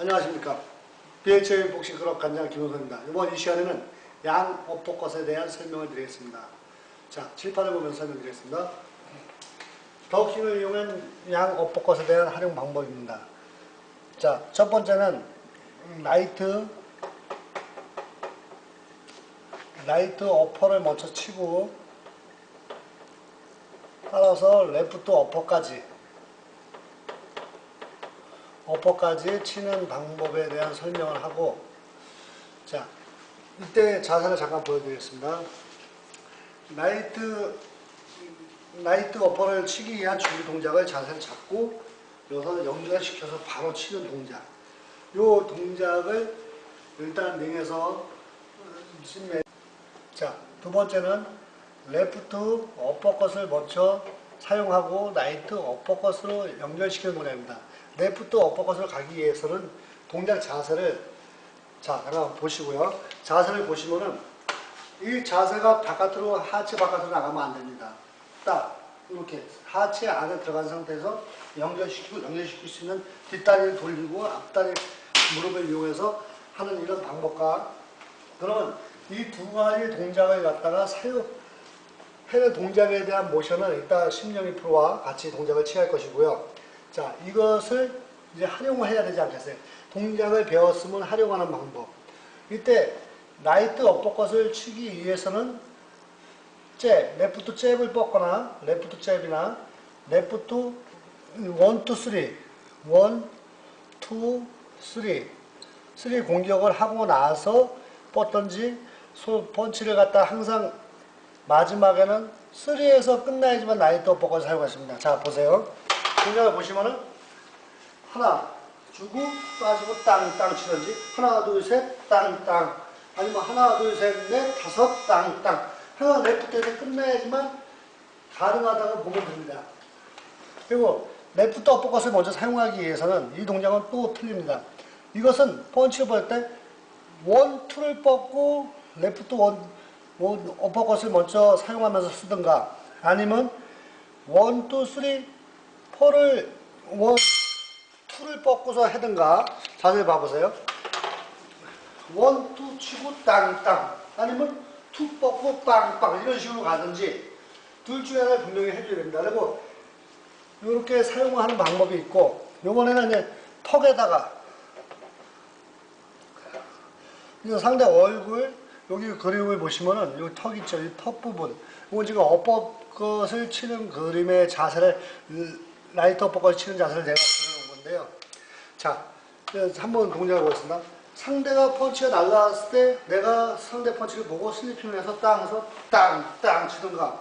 안녕하십니까. BHA 복식 클럽 관장 김호선입니다. 이번 이 시간에는 양 업복것에 대한 설명을 드리겠습니다. 자, 칠판을 보면서 설명드리겠습니다. 더킹을 이용한 양 업복것에 대한 활용 방법입니다. 자, 첫 번째는 라이트 라이트 어퍼를 먼저 치고 따라서 레프트 어퍼까지 어퍼까지 치는 방법에 대한 설명을 하고 자 이때 자세를 잠깐 보여드리겠습니다. 라이트 라이트 어퍼를 치기 위한 준비 동작을 자세를 잡고 여기서 연결시켜서 바로 치는 동작 이 동작을 일단 링에서 자 두 번째는 레프트 어퍼컷을 먼저 사용하고 라이트 어퍼컷으로 연결시키는 동작입니다. 레프트 어퍼컷을 가기 위해서는 동작 자세를 자 잠깐 보시고요. 자세를 보시면은 이 자세가 바깥으로 하체 바깥으로 나가면 안 됩니다. 딱 이렇게 하체 안에 들어간 상태에서 연결시키고 연결시킬 수 있는 뒷다리를 돌리고 앞다리 무릎을 이용해서 하는 이런 방법과 그러면 이 두 가지 동작을 갖다가 사용 해는 동작에 대한 모션은 이따 심영희 프로와 같이 동작을 취할 것이고요. 자, 이것을 이제 활용을 해야 되지 않겠어요? 동작을 배웠으면 활용하는 방법. 이때 라이트 업버컷을 치기 위해서는 잽, 레프트 잽을 뻗거나 레프트 잽이나 레프트 원, 투, 쓰리 원, 투, 쓰리 쓰리 공격을 하고 나서 뻗던지 소 펀치를 갖다 항상 마지막에는 3에서 끝나야지만 라이트 업버컷을 사용했습니다. 자 보세요. 동작을 보시면은 하나 주고 빠지고 땅땅 치든지 하나 둘 셋 땅땅 아니면 하나 둘 셋 넷 다섯 땅땅 하나 레프트에서 끝나야지만 가능하다고 보면 됩니다. 그리고 레프트 업버컷을 먼저 사용하기 위해서는 이 동작은 또 틀립니다. 이것은 펀치를 뻗을 때 원, 투를 뻗고 레프트 원, 원 어퍼컷을 먼저 사용하면서 쓰든가 아니면 원, 투, 쓰리, 포를 원, 투를 뻗고서 하든가. 자세히 봐보세요. 원, 투 치고 땅 땅. 아니면 투 뻗고 빵빵. 이런 식으로 가든지 둘 중에 하나를 분명히 해줘야 됩니다. 그리고 이렇게 사용하는 방법이 있고 요번에는 이제 턱에다가 이 상대 얼굴 여기 그림을 보시면은 여기 턱 있죠. 이 턱 부분. 이건 지금 어퍼컷을 치는 그림의 자세를 라이트 어퍼컷을 치는 자세를 내가 그려놓은 건데요. 자 한번 동작해 보겠습니다. 상대가 펀치가 날라왔을 때 내가 상대 펀치를 보고 슬리핑을 해서 땅에서 땅 땅 치든가.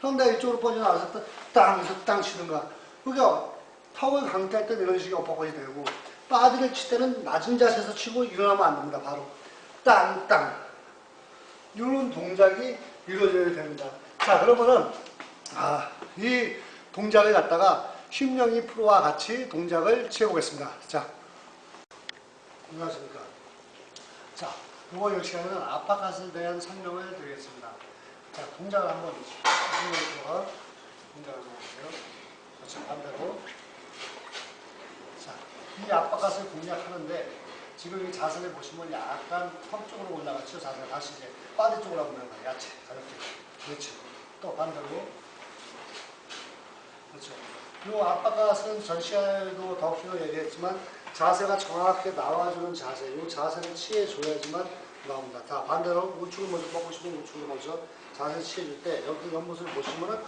상대가 이쪽으로 펀치 나왔을 때 땅에서 땅 치든가. 그러니까 턱을 강퇴할 때 이런 식의 어퍼컷이 되고 바디를 칠 때는 낮은 자세에서 치고 일어나면 안 됩니다 바로. 땅 땅. 이런 동작이 이루어져야 됩니다. 자 그러면은 아, 이 동작을 갖다가 심영희 프로와 같이 동작을 취해보겠습니다. 자 안녕하십니까. 자 이번 시간에는 아파컷에 대한 설명을 드리겠습니다. 자 동작을 한번 프로가 동작을 해보세요. 그렇죠 반대로 자이 아파컷을 공략하는데 지금 이 자세를 보시면 약간 턱 쪽으로 올라갔죠. 자세가 다시 이제 바디 쪽으로 한번 올라가요. 야채 가볍게. 그렇죠. 또 반대로. 그렇죠. 이 아빠가 쓴 전시회도 더키로 얘기했지만 자세가 정확하게 나와주는 자세. 이 자세를 취해줘야지만 나옵니다. 자 반대로 우측을 먼저 뻗고 싶으면 우측을 먼저 자세 취해줄 때 여기 연못을 보시면은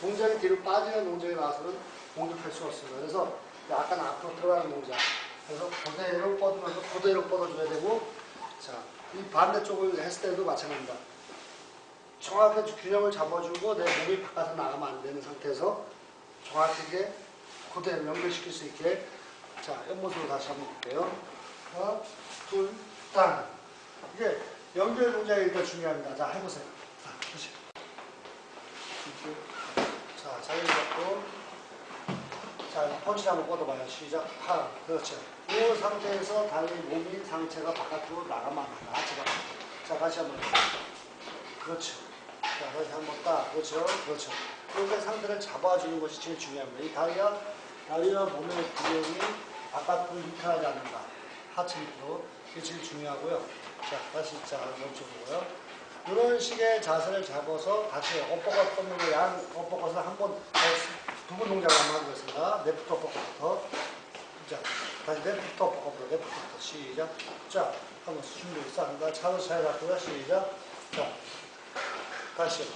동작이 뒤로 빠지는 동작이 나와서는 공격할 수 없습니다. 그래서 약간 앞으로 들어가는 동작. 그래서 그대로 뻗으면서 그대로 뻗어줘야 되고 자, 이 반대쪽을 했을 때도 마찬가지입니다. 정확하게 균형을 잡아주고 내 몸이 바깥으로 나가면 안 되는 상태에서 정확하게 그대로 연결시킬 수 있게 자, 옆모습으로 다시 한번 볼게요. 하나, 둘, 땅. 이게 연결 동작이 일단 중요합니다. 자, 해보세요. 자, 보시죠. 자, 자유 잡고 자, 펀치 한번 뻗어봐요. 시작. 하. 그렇죠. 이 상태에서 다리 몸이 상체가 바깥으로 나가면 안. 하체가. 자, 다시 한번. 그렇죠. 자, 다시 한번 딱. 그렇죠. 그렇죠. 그렇게 상태를 잡아주는 것이 제일 중요합니다. 이 다리가, 다리와 몸의 균형이 바깥으로 이탈하지 않는다. 하체 밑으로. 이게 제일 중요하고요. 자, 다시 자, 멈춰보고요. 이런 식의 자세를 잡아서 다시 엇버것 뻗는 거, 양 엇버것을 한 번 두번 동작을 한번 해보겠습니다. 레프트 엇버것부터. 자, 다시 레프트 엇버것부터, 레프트부터 시작. 자, 한번 준비 있습니다. 차로 잘 잡고요. 시작. 자, 다시.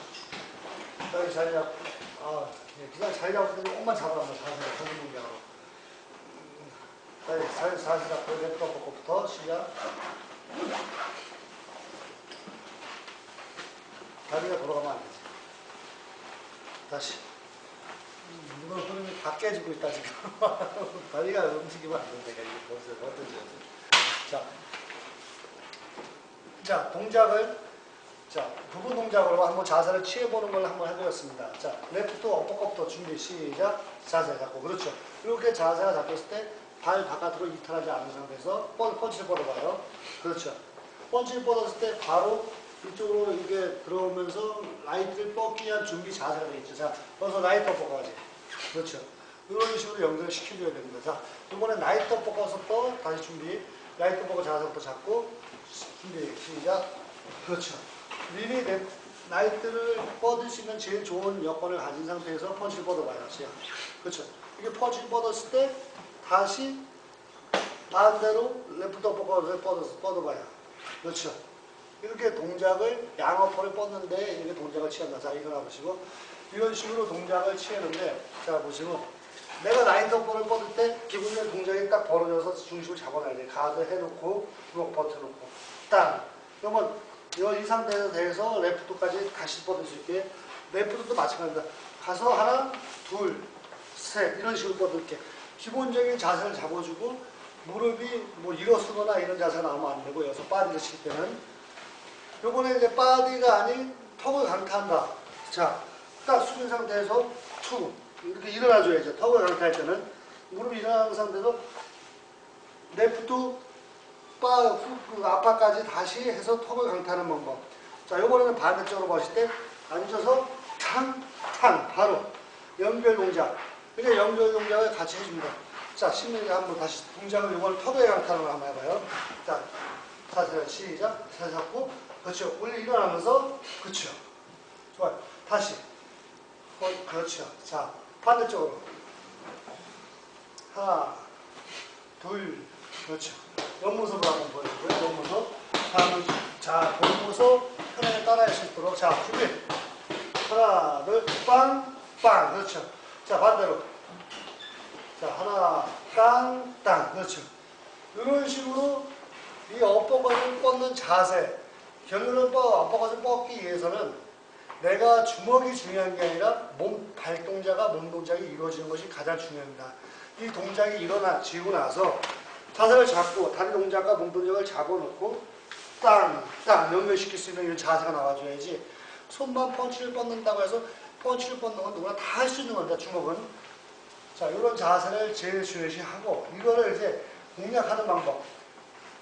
여기 자리 잡고, 아, 예, 그냥 자리 잡고 옷만 잡으라면 자세를 전문 동작으로. 다시 자리, 자리 잡고 레프트 엇버것부터 시작. 다리가 돌아가면 안 되지. 다시. 음, 이거 흐름이 다 깨지고 있다, 지금. 다리가 움직이면 안 된다. 이게 벌써 어떤지. 자. 자, 동작을, 자, 부분 동작으로 한번 자세를 취해보는 걸 한번 해보겠습니다. 자, 레프트 어퍼컷부터 준비, 시작. 자세 잡고. 그렇죠. 이렇게 자세가 잡혔을 때 발 바깥으로 이탈하지 않는 상태에서 펀, 펀치를 뻗어봐요. 그렇죠. 펀치를 뻗었을 때 바로 이쪽으로 이게 들어오면서 라이트를 뻗기 위한 준비 자세가 되어 있죠. 자, 그래서 라이트 뻗어가지. 그렇죠. 이런 식으로 연결을 시켜줘야 됩니다. 자, 이번에 라이트 뻗어서 또 다시 준비. 라이트 뻗어 자세부터 잡고 준비 시작. 그렇죠. 미리 내, 라이트를 뻗으시면 제일 좋은 여건을 가진 상태에서 펀치를 뻗어봐요. 시작. 그렇죠. 이게 펀치를 뻗었을 때 다시 반대로 레프트 뻗어 뻗어서 뻗어봐요. 그렇죠. 이렇게 동작을 양어퍼를 뻗는데 이렇게 동작을 취한다. 자, 일어나 보시고 이런 식으로 동작을 취하는데 자 보시고 내가 라인 어퍼를 뻗을 때 기본적인 동작이 딱 벌어져서 중심을 잡아놔야 돼. 가드 해놓고 블록 버텨놓고 땅. 그러면 이 상태에서 레프트까지 다시 뻗을 수 있게 레프트도 마찬가지입니다. 가서 하나, 둘, 셋 이런 식으로 뻗을게. 기본적인 자세를 잡아주고 무릎이 뭐 일어서거나 이런 자세가 나오면 안 되고 여기서 빠디를 칠 때는 요번에 이제 바디가 아닌 턱을 강타한다. 자, 딱 숙인 상태에서 투 이렇게 일어나줘야죠. 턱을 강타할 때는 무릎이 일어나는 상태에서 레프트 바 후, 그 아파까지 다시 해서 턱을 강타하는 방법. 자, 요번에는 반대쪽으로 보실 때 앉아서 탕, 탕 바로 연결 동작. 그러니까 연결 동작을 같이 해줍니다. 자, 신민이 한번 다시 동작을 요번에 강타하는 걸 한번 해봐요. 자, 자세 시작. 자세 잡고 그렇죠. 올려 일어나면서 그렇죠. 좋아요. 다시. 어, 그렇죠. 자, 반대쪽으로. 하나, 둘, 그렇죠. 옆모습으로 한번 보여주고요. 옆모습. 다음은 자, 옆모습 편하게 따라할 수 있도록. 자, 준비. 하나, 둘, 빵, 빵. 그렇죠. 자, 반대로. 자, 하나, 땅, 땅. 그렇죠. 이런 식으로 이 엇버것을 뻗는 자세. 결론은 뻗, 엇버것을 뻗기 위해서는 내가 주먹이 중요한 게 아니라 몸, 발 동작과 몸 동작이 이루어지는 것이 가장 중요합니다. 이 동작이 일어나 지고 나서 자세를 잡고 다리 동작과 몸 동작을 잡아놓고 땅, 땅 연결시킬 수 있는 이런 자세가 나와줘야지 손만 펀치를 뻗는다고 해서 펀치를 뻗는 건 누구나 다 할 수 있는 겁니다. 주먹은. 자, 이런 자세를 제일 중요시하고 이거를 이제 공략하는 방법.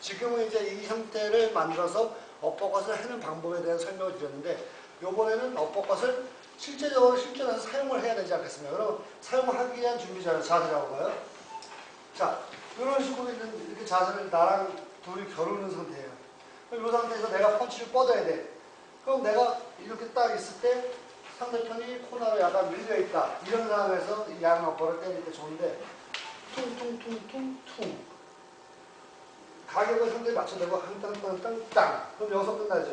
지금은 이제 이 형태를 만들어서 엇버것을 하는 방법에 대한 설명을 드렸는데 요번에는 엇버것을 실제적으로 실전에서 사용을 해야 되지 않겠습니까? 그럼 사용하기 위한 준비 자세, 자세라고 봐요. 자, 이런 식으로 있는 이렇게 자세를 나랑 둘이 겨루는 상태예요. 그럼 이 상태에서 내가 펀치를 뻗어야 돼. 그럼 내가 이렇게 딱 있을 때 상대편이 코너로 약간 밀려 있다. 이런 상황에서 이 양어퍼를 때릴 때 좋은데 퉁퉁퉁퉁퉁 가격을 상대에 맞춰대고 한땅땅땅땅 그럼 여기서 끝나죠.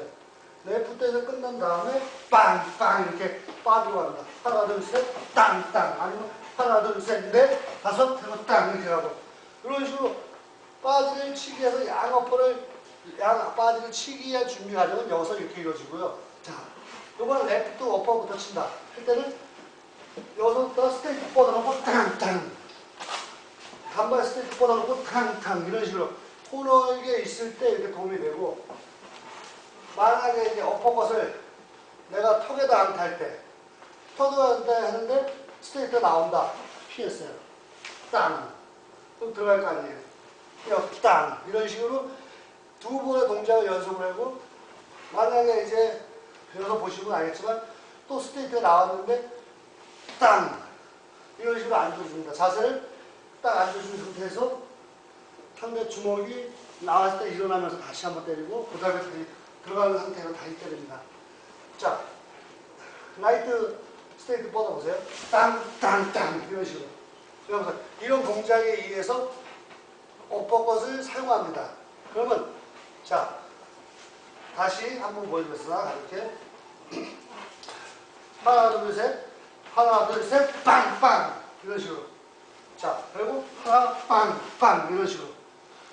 레프트에서 끝난 다음에 빵빵 이렇게 빠지고 간다. 하나 둘셋 땅땅 아니면 하나 둘셋넷 다섯 그리고 땅 이렇게 가고 이런 식으로 빠지를 치기 위해서 양어퍼를 양 빠지를 치기 위한 준비 과정은 여기서 이렇게 이루어지고요. 자, 이번엔 레프트 어퍼부터 친다. 할 때는 여기서부터 스테이트 뻗어놓고 탕탕 간발 스테이트 뻗어놓고 탕탕 이런 식으로 코너에 있을 때 이렇게 도움이 되고 만약에 이제 어퍼컷을 내가 턱에다 안탈 때 턱에다 안탈 하는데 스테이트 나온다. 피했어요. 땅. 그럼 들어갈 거 아니에요. 여, 땅. 이런 식으로 두 번의 동작을 연습을 하고 만약에 이제 배워서 보시면 알겠지만 또 스테이트가 나왔는데 땅. 이런 식으로 앉아줍니다. 자세를 딱 앉아준 상태에서 상대 주먹이 나왔을 때 일어나면서 다시 한번 때리고 그 다음에 들어가는 상태로 다시 때립니다. 자, 라이트 스테이트 뻗어보세요. 땅, 땅, 땅 이런 식으로. 이런 동작에 의해서 어퍼컷을 사용합니다. 그러면 자 다시 한번 보여주겠습니다. 이렇게 하나 둘 셋, 하나 둘 셋, 빵빵 이런 식으로. 자 그리고 하나 빵빵 이런 식으로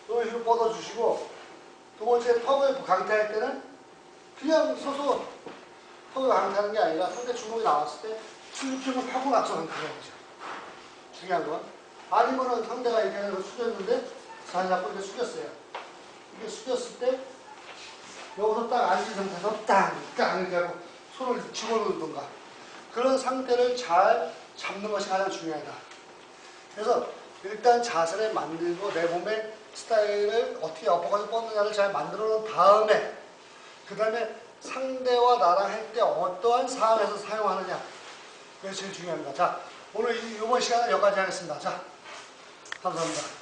이런 식으로 뻗어주시고 두 번째 턱을 강타할 때는 그냥 서서 턱을 강타하는 게 아니라 상대 주먹이 나왔을 때 출입증을 파고 나서 강타하는 거죠. 중요한 건 아니면은 상대가 이렇게 해서 숙였는데 잘 잡고 이렇게 숙였어요. 이게 숙였을 때 여기서 딱 앉은 상태에서 땅땅 이렇게 하고 손을 집어넣든가 그런 상태를 잘 잡는 것이 가장 중요하다. 그래서 일단 자세를 만들고 내 몸의 스타일을 어떻게 엎어가서 뻗느냐를 잘 만들어 놓은 다음에 그 다음에 상대와 나랑 할 때 어떠한 상황에서 사용하느냐 그게 제일 중요합니다. 자 오늘 이- 이번 시간은 여기까지 하겠습니다. 자 감사합니다.